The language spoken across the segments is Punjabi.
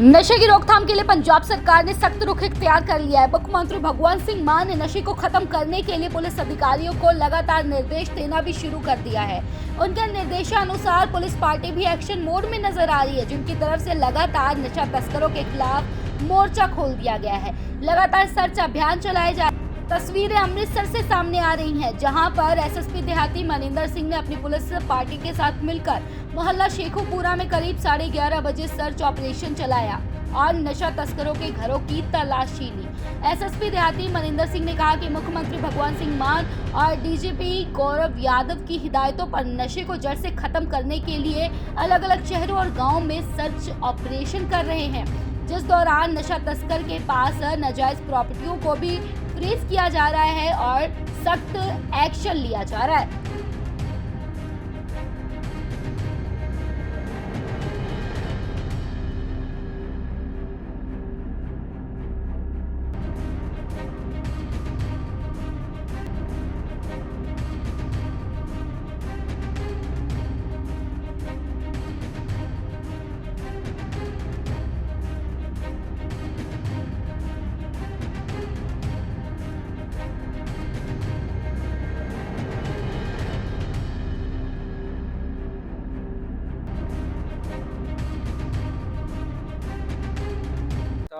नशे की रोकथाम के लिए पंजाब सरकार ने सख्त रुख इख्तियार कर लिया है। मुख्यमंत्री भगवंत सिंह मान ने नशे को खत्म करने के लिए पुलिस अधिकारियों को लगातार निर्देश देना भी शुरू कर दिया है। उनके निर्देशानुसार पुलिस पार्टी भी एक्शन मोड में नज़र आ रही है, जिनकी तरफ़ से लगातार नशा तस्करों के खिलाफ मोर्चा खोल दिया गया है। लगातार सर्च अभियान चलाए जा तस्वीरें अमृतसर से सामने आ रही हैं, जहाँ पर एसएसपी देहाती मनिंदर सिंह ने अपनी पुलिस पार्टी के साथ मिलकर मोहल्ला शेखुपुरा में करीब साढ़े ग्यारह बजे सर्च ऑपरेशन चलाया और नशा तस्करों के घरों की तलाशी ली। एसएसपी देहाती मनिंदर सिंह ने कहा कि मुख्यमंत्री भगवंत सिंह मान और डीजीपी गौरव यादव की हिदायतों पर नशे को जड़ से खत्म करने के लिए अलग अलग शहरों और गाँव में सर्च ऑपरेशन कर रहे हैं। जिस दौरान नशा तस्कर के पास नाजायज प्रॉपर्टियों को भी फ्रीज किया जा रहा है और सख्त एक्शन लिया जा रहा है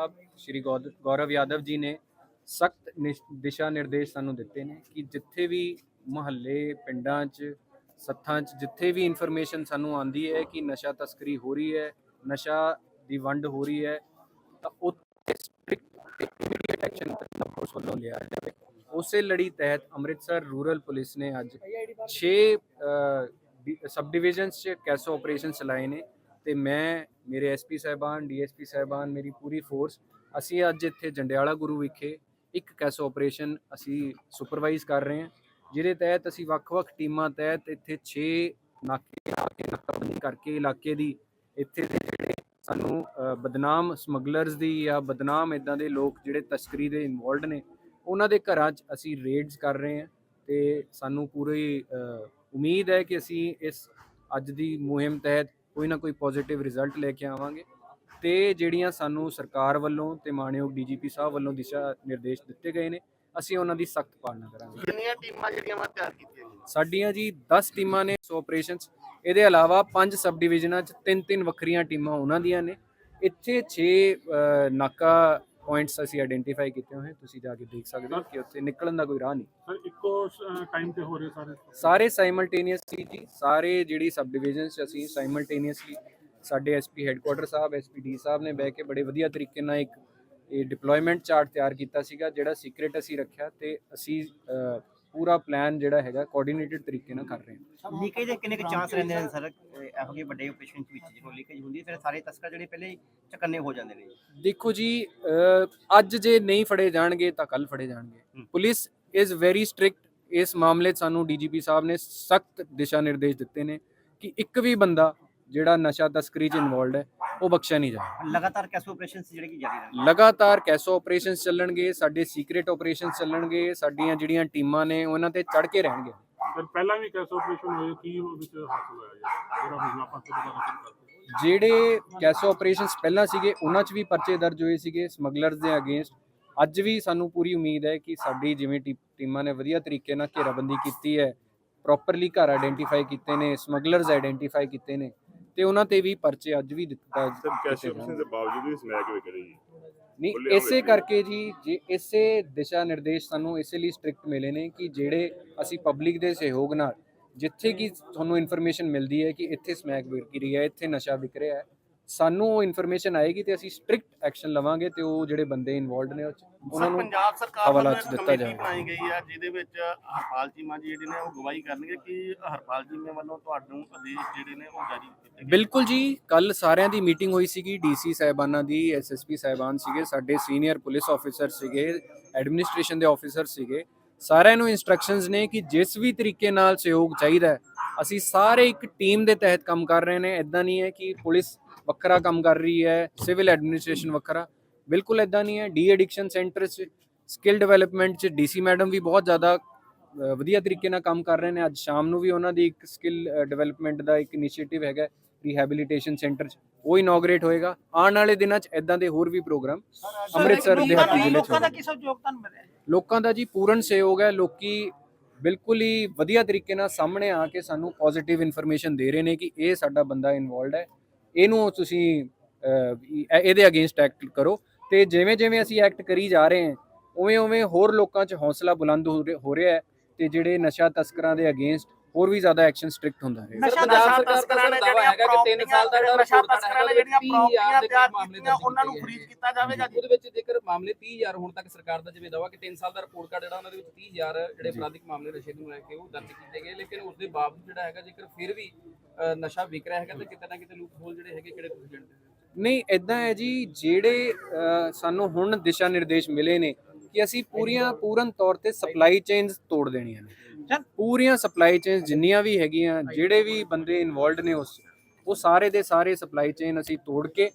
ਸਾਹਿਬ, ਸ਼੍ਰੀ ਗੌਰਵ ਯਾਦਵ ਜੀ ਨੇ ਸਖਤ ਦਿਸ਼ਾ ਨਿਰਦੇਸ਼ ਸਾਨੂੰ ਦਿੱਤੇ ਨੇ ਕਿ ਜਿੱਥੇ ਵੀ ਮੁਹੱਲੇ, ਪਿੰਡਾਂ 'ਚ, ਸੱਥਾਂ 'ਚ ਜਿੱਥੇ ਵੀ ਇਨਫੋਰਮੇਸ਼ਨ ਸਾਨੂੰ ਆਂਦੀ ਹੈ ਕਿ ਨਸ਼ਾ ਤਸਕਰੀ ਹੋ ਰਹੀ ਹੈ, ਨਸ਼ਾ ਦੀ ਵੰਡ ਹੋ ਰਹੀ ਹੈ, ਤਾਂ ਉੱਥੇ ਸਟ੍ਰਿਕਟ ਐਕਸ਼ਨ ਪੁਲਿਸ ਵੱਲੋਂ ਲਿਆ ਜਾਵੇ। ਉਸੇ ਲੜੀ ਤਹਿਤ ਅੰਮ੍ਰਿਤਸਰ ਰੂਰਲ ਪੁਲਿਸ ਨੇ ਅੱਜ 6 ਸਬ ਡਿਵੀਜ਼ਨਸ 'ਚ ਕੈਸੋ ਆਪਰੇਸ਼ਨ ਚਲਾਏ ਨੇ। ਤੇ ਮੈਂ, ਮੇਰੇ ਐਸਪੀ ਸਾਹਿਬਾਨ ਡੀਐਸਪੀ ਸਾਹਿਬਾਨ, ਮੇਰੀ ਪੂਰੀ ਫੋਰਸ ਅਸੀਂ ਅੱਜ ਇੱਥੇ ਜੰਡਿਆਲਾ ਗੁਰੂ ਵਿਖੇ ਇੱਕ ਕੈਸੋ ਆਪਰੇਸ਼ਨ ਅਸੀਂ ਸੁਪਰਵਾਈਜ਼ ਕਰ ਰਹੇ ਹਾਂ, ਜਿਹਦੇ ਤਹਿਤ ਅਸੀਂ ਵੱਖ-ਵੱਖ ਟੀਮਾਂ ਤਹਿਤ ਇੱਥੇ 6 ਨਾਕੇ ਲਾ ਕੇ, ਨਾਕਾਬੰਦੀ ਕਰਕੇ ਇਲਾਕੇ ਦੀ, ਇੱਥੇ ਦੇ ਜਿਹੜੇ ਸਾਨੂੰ ਬਦਨਾਮ ਸਮਗਲਰਸ ਦੀ ਜਾਂ ਬਦਨਾਮ ਇਦਾਂ ਦੇ ਲੋਕ ਜਿਹੜੇ ਤਸਕਰੀ ਦੇ ਇਨਵੋਲਡ ਨੇ, ਉਹਨਾਂ ਦੇ ਘਰਾਂ 'ਚ ਅਸੀਂ ਰੇਡਸ ਕਰ ਰਹੇ ਹਾਂ ਤੇ ਸਾਨੂੰ ਪੂਰੀ ਉਮੀਦ ਹੈ ਕਿ ਅਸੀਂ ਇਸ ਅੱਜ ਦੀ ਮੁਹਿੰਮ ਤਹਿਤ ਕੋਈ ਨਾ ਕੋਈ ਪੋਜ਼ਿਟਿਵ ਰਿਜ਼ਲਟ ਲੈ ਕੇ ਆਵਾਂਗੇ। ਤੇ ਜਿਹੜੀਆਂ ਸਾਨੂੰ ਸਰਕਾਰ ਵੱਲੋਂ ਤੇ ਮਾਨਯੋਗ ਡੀਜੀਪੀ ਸਾਹਿਬ ਵੱਲੋਂ ਦਿਸ਼ਾ ਨਿਰਦੇਸ਼ ਦਿੱਤੇ ਗਏ ਨੇ ਅਸੀਂ ਉਹਨਾਂ ਦੀ ਸਖਤ ਪਾਲਣਾ ਕਰਾਂਗੇ। ਕਿੰਨੀਆਂ ਟੀਮਾਂ ਜਿਹੜੀਆਂ ਵਾ ਤਿਆਰ ਕੀਤੀਆਂ ਸਾਡੀਆਂ ਜੀ 10 ਟੀਮਾਂ ਨੇ ਸੋ ਆਪਰੇਸ਼ਨਸ। ਇਹਦੇ ਇਲਾਵਾ ਪੰਜ ਸਬ ਡਿਵੀਜ਼ਨਾਂ 'ਚ ਤਿੰਨ ਤਿੰਨ ਵੱਖਰੀਆਂ ਟੀਮਾਂ ਉਹਨਾਂ ਦੀਆਂ ਨੇ। ਇੱਥੇ 6 ਨਾਕਾ ਪੁਆਇੰਟਸ ਅਸੀਂ ਆਇਡੈਂਟੀਫਾਈ ਕੀਤੇ ਹੋਏ ਤੁਸੀਂ ਜਾ ਕੇ ਦੇਖ ਸਕਦੇ ਹੋ ਕਿ ਉੱਥੇ ਨਿਕਲਣ ਦਾ ਕੋਈ ਰਾਹ ਨਹੀਂ। ਸਰ ਇੱਕੋ ਟਾਈਮ ਤੇ ਹੋ ਰਹੇ ਸਾਰੇ ਸਾਰੇ ਸਾਈਮਲਟੇਨੀਅਸਲੀ ਜੀ ਸਾਰੇ ਜਿਹੜੀ ਸਬ ਡਿਵੀਜ਼ਨਸ ਚ ਅਸੀਂ ਸਾਈਮਲਟੇਨੀਅਸਲੀ ਸਾਡੇ ਐਸਪੀ ਹੈੱਡਕੁਆਟਰ ਸਾਹਿਬ ਐਸਪੀਡੀ ਸਾਹਿਬ ਨੇ ਬਹਿ ਕੇ ਬੜੇ ਵਧੀਆ ਤਰੀਕੇ ਨਾਲ ਇੱਕ ਇਹ ਡਿਪਲੋਇਮੈਂਟ ਚਾਰਟ ਤਿਆਰ ਕੀਤਾ ਸੀਗਾ ਜਿਹੜਾ ਸੀਕ੍ਰੀਟ ਅਸੀਂ ਰੱਖਿਆ ਤੇ ਅਸੀਂ ਪੂਰਾ ਪਲਾਨ ਜਿਹੜਾ ਹੈਗਾ ਕੋਆਰਡੀਨੇਟਡ ਤਰੀਕੇ ਨਾਲ ਕਰ ਰਹੇ ਹਾਂ। ਲੀਕੇਜ ਦੇ ਕਿੰਨੇ ਕੁ ਚਾਂਸ ਰਹਿੰਦੇ ਨੇ ਸਰ? ਇਹ ਜਿਹੇ ਵੱਡੇ ਆਪਰੇਸ਼ਨ ਵਿੱਚ ਜਦੋਂ ਲੀਕੇਜ ਹੁੰਦੀ ਹੈ ਫਿਰ ਸਾਰੇ ਤਸਕਰ ਜਿਹੜੇ ਪਹਿਲੇ ਹੀ ਚਕੰਨੇ ਹੋ ਜਾਂਦੇ ਨੇ। ਦੇਖੋ ਜੀ ਅੱਜ ਜੇ ਨਹੀਂ ਫੜੇ ਜਾਣਗੇ ਤਾਂ ਕੱਲ ਫੜੇ ਜਾਣਗੇ। ਪੁਲਿਸ ਇਜ਼ ਵੈਰੀ ਸਟ੍ਰਿਕਟ ਇਸ ਮਾਮਲੇ 'ਚ ਸਾਨੂੰ ਡੀਜੀਪੀ ਸਾਹਿਬ ਨੇ ਸਖਤ ਦਿਸ਼ਾ ਨਿਰਦੇਸ਼ ਦਿੱਤੇ ਨੇ ਕਿ ਇੱਕ ਵੀ ਬੰਦਾ ਜਿਹੜਾ ਨਸ਼ਾ ਤਸਕਰੀ 'ਚ ਇਨਵੋਲਡ ਹੈ ਉਹ ਬਖਸ਼ਿਆ ਨਹੀਂ ਜਾਏਗਾ ਲਗਾਤਾਰ ਕੈਸੋ ਆਪਰੇਸ਼ਨ ਜਿਹੜੇ ਕੀ ਜਾਰੀ ਰਹਿੰਦੇ ਲਗਾਤਾਰ ਕੈਸੋ ਆਪਰੇਸ਼ਨਸ ਚੱਲਣਗੇ ਸਾਡੇ ਸੀਕ੍ਰੀਟ ਆਪਰੇਸ਼ਨਸ ਚੱਲਣਗੇ ਸਾਡੀਆਂ ਜਿਹੜੀਆਂ ਟੀਮਾਂ ਨੇ ਉਹਨਾਂ ਤੇ ਚੜ ਕੇ ਰਹਿਣਗੇ। ਸਰ ਪਹਿਲਾਂ ਵੀ ਕੈਸ ਆਪਰੇਸ਼ਨ ਹੋਏ ਕੀ ਉਹ ਵਿੱਚ ਹਾਸਲ ਹੋਇਆ ਜਿਹੜਾ ਹੁਣ ਆਪਾਂ ਤੋਂ ਪਤਾ ਨਹੀਂ ਕਰਦੇ ਜਿਹੜੇ ਕੈਸੋ ਆਪਰੇਸ਼ਨਸ ਪਹਿਲਾਂ ਸੀਗੇ ਉਹਨਾਂ 'ਚ ਵੀ ਪਰਚੇ ਦਰਜ ਹੋਏ ਸੀਗੇ ਸਮਗਲਰਸ ਦੇ ਅਗੇਂਸਟ ਅੱਜ ਵੀ ਸਾਨੂੰ ਪੂਰੀ ਉਮੀਦ ਹੈ ਕਿ ਸਾਡੀ ਜਿਵੇਂ ਟੀਮਾਂ ਨੇ ਵਧੀਆ ਤਰੀਕੇ ਨਾਲ ਘੇਰਾਬੰਦੀ ਕੀਤੀ ਹੈ ਪ੍ਰੋਪਰਲੀ ਘਰ ਆਇਡੈਂਟੀਫਾਈ ਕੀਤੇ ਨੇ ਸਮਗਲਰਸ ਆਇਡੈਂਟੀਫਾਈ ਕੀਤੇ ਨੇ ਤੇ ਉਹਨਾਂ ਤੇ ਵੀ ਪਰਚੇ ਅੱਜ ਵੀ ਦਿੱਤਾ ਸਰ ਕੈਸ਼ ਆਪਸ਼ਨ ਦੇ ਬਾਵਜੂਦ ਵੀ ਸਮੈਕ ਵੇ ਕਰੀ ਜੀ ਨਹੀਂ ਇਸੇ। ਕਰਕੇ ਜੀ ਜੇ ਇਸੇ ਦਿਸ਼ਾ ਨਿਰਦੇਸ਼ ਸਾਨੂੰ ਇਸੇ ਲਈ ਸਟ੍ਰਿਕਟ ਮਿਲੇ ਨੇ ਕਿ ਜਿਹੜੇ ਅਸੀਂ ਪਬਲਿਕ ਦੇ ਸਹਿਯੋਗ ਨਾਲ ਜਿੱਥੇ ਕਿ ਤੁਹਾਨੂੰ ਇਨਫੋਰਮੇਸ਼ਨ ਮਿਲਦੀ ਹੈ ਕਿ ਇੱਥੇ ਸਮੈਕ ਵਿਕ ਰਹੀ ਹੈ ਇੱਥੇ ਨਸ਼ਾ ਵਿਕ ਰਿਹਾ ਹੈ ਸਾਨੂੰ ਉਹ ਇਨਫੋਰਮੇਸ਼ਨ ਆਏਗੀ ਤੇ ਅਸੀਂ ਸਟ੍ਰਿਕਟ ਐਕਸ਼ਨ ਲਵਾਂਗੇ ਤੇ ਉਹ ਜਿਹੜੇ ਬੰਦੇ ਇਨਵੋਲਡ ਨੇ ਉਹ 'ਚ ਉਹਨਾਂ ਨੂੰ ਪੰਜਾਬ ਸਰਕਾਰ ਹਵਾਲਾ ਵੱਲੋਂ ਇੱਕ ਦਿੱਤਾ ਕਮੇਟੀ ਜਾਏਗਾ। ਬਣਾਈ ਗਈ ਆ ਜਿਹਦੇ ਵਿੱਚ ਹਰਪਾਲ ਚੀਮਾ ਜੀ ਜਿਹੜੇ ਨੇ ਉਹ ਗਵਾਹੀ ਕਰਨਗੇ ਕਿ ਹਰਪਾਲ ਚੀਮਾ ਵੱਲੋਂ ਤੁਹਾਨੂੰ ਆਦੇਸ਼ ਜਿਹੜੇ ਨੇ ਉਹ ਜਾਰੀ ਕੀਤੇ ਗਏ ਬਿਲਕੁਲ ਜੀ ਕੱਲ ਸਾਰਿਆਂ ਦੀ ਮੀਟਿੰਗ ਹੋਈ ਸੀਗੀ ਡੀਸੀ ਸਾਹਿਬਾਨਾਂ ਦੀ ਐਸਐਸਪੀ ਸਾਹਿਬਾਨ ਸੀਗੇ ਸਾਡੇ ਸੀਨੀਅਰ ਪੁਲਿਸ ਆਫੀਸਰ ਸੀਗੇ ਐਡਮਿਨਿਸਟ੍ਰੇਸ਼ਨ ਦੇ ਆਫੀਸਰ ਸੀਗੇ ਸਾਰਿਆਂ ਨੂੰ ਇਨਸਟਰਕਸ਼ਨਸ ਨੇ ਕਿ ਜਿਸ ਵੀ ਤਰੀਕੇ ਨਾਲ ਸਹਿਯੋਗ ਚਾਹੀਦਾ ਹੈ ਅਸੀਂ ਸਾਰੇ ਇੱਕ ਟੀਮ ਦੇ ਤਹਿਤ ਕੰਮ ਕਰ ਰਹੇ ਨੇ ਇਦਾਂ ਨਹੀਂ ਹੈ ਕਿ ਪੁਲਿਸ ਵੱਖਰਾ ਕੰਮ ਕਰ ਰਹੀ ਹੈ ਸਿਵਲ ਐਡਮਿਨਿਸਟ੍ਰੇਸ਼ਨ ਵੱਖਰਾ। ਬਿਲਕੁਲ ਇਦਾਂ ਨਹੀਂ ਹੈ ਡੀ ਐਡਿਕਸ਼ਨ ਸੈਂਟਰ 'ਚ ਸਕਿੱਲ ਡਿਵੈਲਪਮੈਂਟ 'ਚ ਡੀਸੀ ਮੈਡਮ ਵੀ ਬਹੁਤ ਜ਼ਿਆਦਾ ਵਧੀਆ ਤਰੀਕੇ ਨਾਲ ਕੰਮ ਕਰ ਰਹੇ ਨੇ। ਅੱਜ ਸ਼ਾਮ ਨੂੰ ਵੀ ਉਹਨਾਂ ਦੀ ਇੱਕ ਸਕਿੱਲ ਡਿਵੈਲਪਮੈਂਟ ਦਾ ਇੱਕ ਇਨੀਸ਼ੀਏਟਿਵ ਹੈਗਾ ਰਿਹੈਬਿਲਿਟੇਸ਼ਨ ਸੈਂਟਰ 'ਚ। ਉਹ ਇਨੋਗਰੇਟ ਹੋਏਗਾ। ਆਉਣ ਵਾਲੇ ਦਿਨਾਂ 'ਚ ਇਦਾਂ ਦੇ ਹੋਰ ਵੀ ਪ੍ਰੋਗਰਾਮ ਅੰਮ੍ਰਿਤਸਰ ਦਿਹਾਤੀ ਜ਼ਿਲ੍ਹੇ 'ਚ ਲੋਕਾਂ ਦਾ। ਕਿਸ ਯੋਗਦਾਨ ਮਿਲਿਆ? ਲੋਕਾਂ ਦਾ ਜੀ ਪੂਰਨ ਸਹਿਯੋਗ ਹੈ। ਲੋਕੀ ਬਿਲਕੁਲ ਹੀ ਵਧੀਆ ਤਰੀਕੇ ਨਾਲ ਸਾਹਮਣੇ ਆ ਕੇ ਸਾਨੂੰ ਪੋਜ਼ਿਟਿਵ ਇਨਫੋਰਮੇਸ਼ਨ ਦੇ ਰਹੇ ਨੇ ਕਿ ਇਹ ਸਾਡਾ ਬੰਦਾ ਇਨਵੋਲਡ ਹੈ। ਇਹਨੂੰ ਤੁਸੀਂ ਇਹਦੇ ਅਗੇਂਸਟ ਐਕਟ ਕਰੋ। ਤੇ ਜਿਵੇਂ ਜਿਵੇਂ ਅਸੀਂ ਐਕਟ ਕਰੀ ਜਾ ਰਹੇ ਹਾਂ, ਉਵੇਂ ਉਵੇਂ ਹੋਰ ਲੋਕਾਂ 'ਚ ਹੌਸਲਾ ਬੁਲੰਦ ਹੋ ਰਿਹਾ- ਹੋ ਰਿਹਾ ਹੈ ਤੇ ਜਿਹੜੇ ਨਸ਼ਾ ਤਸਕਰਾਂ ਦੇ ਅਗੇਂਸਟ ਹੋਰ ਵੀ ਜ਼ਿਆਦਾ ਐਕਸ਼ਨ ਸਟ੍ਰਿਕਟ ਹੁੰਦਾ ਹੈ। ਨਸ਼ਾ ਪੰਜਾਬ ਸਰਕਾਰ ਦਾ ਹੈਗਾ ਕਿ ਤਿੰਨ ਸਾਲ ਦਾ ਜਿਹੜਾ ਨਸ਼ਾ ਰਿਪੋਰਟ ਤਸਕਰਾਂ ਨੇ ਜਿਹੜੀਆਂ ਪ੍ਰਾਪਰਟੀਆਂ ਤਿਆਰ ਮਾਮਲੇ ਕੀਤੀਆਂ ਉਹਨਾਂ ਨੂੰ ਫਰੀਜ਼ ਕੀਤਾ ਜਾਵੇਗਾ ਉਹਦੇ ਵਿੱਚ ਜੇਕਰ ਮਾਮਲੇ 30000 ਹੁਣ ਤੱਕ ਸਰਕਾਰ ਦਾ ਜਿਵੇਂ ਦਾਵਾ ਕਿ 3 ਸਾਲ ਦਾ ਰਿਪੋਰਟ ਕਾਰਡ ਜਿਹੜਾ ਉਹਨਾਂ ਦੇ ਵਿੱਚ 30000 ਜਿਹੜੇ ਅਪਰਾਧਿਕ ਮਾਮਲੇ ਨਸ਼ੇ ਨੂੰ ਲੈ ਕੇ ਉਹ ਦਰਜ ਕੀਤੇ ਗਏ ਲੇਕਿਨ ਉਸ ਦੇ ਬਾਵਜੂਦ ਜਿਹੜਾ ਹੈਗਾ ਜੇਕਰ ਫਿਰ ਵੀ ਨਸ਼ਾ ਵਿਕ ਰਿਹਾ ਹੈਗਾ ਤਾਂ ਕਿਤੇ ਨਾ ਕਿਤੇ ਲੂਪ ਹੋਲ ਜਿਹੜੇ ਹੈਗੇ ਕਿਹੜੇ ਤੁਸੀਂ ਜਾਣਦੇ ਨਹੀਂ ਇਦਾਂ ਹੈ ਜੀ ਜਿਹੜੇ ਸਾਨੂੰ ਹੁਣ ਦਿਸ਼ਾ ਨਿਰਦੇਸ਼ ਮਿਲੇ ਨੇ ਕਿ ਅਸੀਂ ਪੂਰੀਆਂ ਪੂਰਨ ਤੌਰ ਤੇ ਸਪਲਾਈ ਚੇਨਸ ਤੋੜ ਦੇਣੀਆਂ ਨੇ। ਪੂਰੀਆਂ ਸਪਲਾਈ ਚੇਨਸ ਜਿੰਨੀਆਂ ਵੀ ਹੈਗੀਆਂ ਜਿਹੜੇ ਵੀ ਬੰਦੇ ਇਨਵੋਲਡ ਨੇ ਉਸ ਉਹ ਸਾਰੇ ਦੇ ਸਾਰੇ ਸਪਲਾਈ ਚੇਨ ਅਸੀਂ ਤੋੜ ਕੇ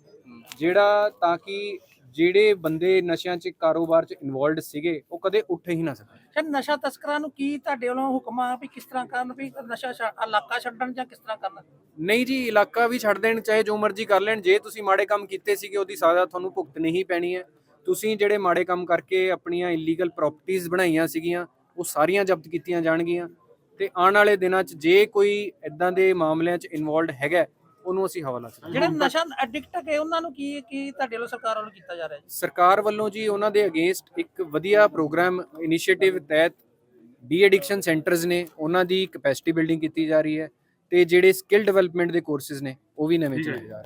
ਜਿਹੜਾ ਤਾਂ ਕਿ ਜਿਹੜੇ ਬੰਦੇ ਨਸ਼ਿਆਂ 'ਚ ਕਾਰੋਬਾਰ 'ਚ ਇਨਵੋਲਡ ਸੀਗੇ ਉਹ ਕਦੇ ਉੱਠ ਹੀ ਨਾ ਸਕਣ। ਸਰ ਨਸ਼ਾ ਤਸਕਰਾਂ ਨੂੰ ਕੀ ਤੁਹਾਡੇ ਵੱਲੋਂ ਹੁਕਮ ਆ ਵੀ ਕਿਸ ਤਰ੍ਹਾਂ ਕਰਨ ਵੀ ਨਸ਼ਾ ਇਲਾਕਾ ਛੱਡਣ ਜਾਂ ਕਿਸ ਤਰ੍ਹਾਂ ਕਰਨਾ? ਨਹੀਂ ਜੀ ਇਲਾਕਾ ਵੀ ਛੱਡ ਦੇਣ ਚਾਹੇ ਜੋ ਮਰਜ਼ੀ ਕਰ ਲੈਣ ਜੇ ਤੁਸੀਂ ਮਾੜੇ ਕੰਮ ਕੀਤੇ ਸੀਗੇ ਉਹਦੀ ਸਜ਼ਾ ਤੁਹਾਨੂੰ ਭੁਗਤਣੀ ਹੀ ਪੈਣੀ ਹੈ। ਤੁਸੀਂ ਜਿਹੜੇ ਮਾੜੇ ਕੰਮ ਕਰਕੇ ਆਪਣੀਆਂ ਇਲੀਗਲ ਪ੍ਰਾਪਰਟੀਆਂ ਬਣਾਈਆਂ ਸੀਗੀਆਂ ਉਹ ਸਾਰੀਆਂ ਜ਼ਬਤ ਕੀਤੀਆਂ ਜਾਣਗੀਆਂ ਤੇ ਆਉਣ ਵਾਲੇ ਦਿਨਾਂ 'ਚ ਜੇ ਕੋਈ ਇਦਾਂ ਦੇ ਮਾਮਲਿਆਂ 'ਚ ਇਨਵੋਲਡ ਹੈਗਾ ਉਹਨੂੰ ਅਸੀਂ ਹਵਾਲਾ ਕਰਾਂਗੇ ਜਿਹੜੇ ਨਸ਼ਾ ਐਡਿਕਟ ਹੈਗੇ ਉਹਨਾਂ ਨੂੰ ਕੀ ਕੀ ਤੁਹਾਡੇ ਵੱਲੋਂ ਸਰਕਾਰ ਵੱਲੋਂ ਕੀਤਾ ਜਾ ਰਿਹਾ ਜੀ? ਸਰਕਾਰ ਵੱਲੋਂ ਜੀ ਉਹਨਾਂ ਦੇ ਅਗੇਂਸਟ ਇੱਕ ਵਧੀਆ ਪ੍ਰੋਗਰਾਮ ਇਨੀਸ਼ੀਏਟਿਵ ਤਹਿਤ ਡੀ ਐਡਿਕਸ਼ਨ ਸੈਂਟਰਸ ਨੇ ਉਹਨਾਂ ਦੀ ਕੈਪੈਸਿਟੀ ਬਿਲਡਿੰਗ ਕੀਤੀ ਜਾ ਰਹੀ ਹੈ ਤੇ ਜਿਹੜੇ ਸਕਿੱਲ ਡਿਵੈਲਪਮੈਂਟ ਦੇ ਕੋਰਸਿਸ ਨੇ ਉਹ ਵੀ ਨਵੇਂ ਹੈ। ਚਲਾਏ ਜਾ ਰਹੇ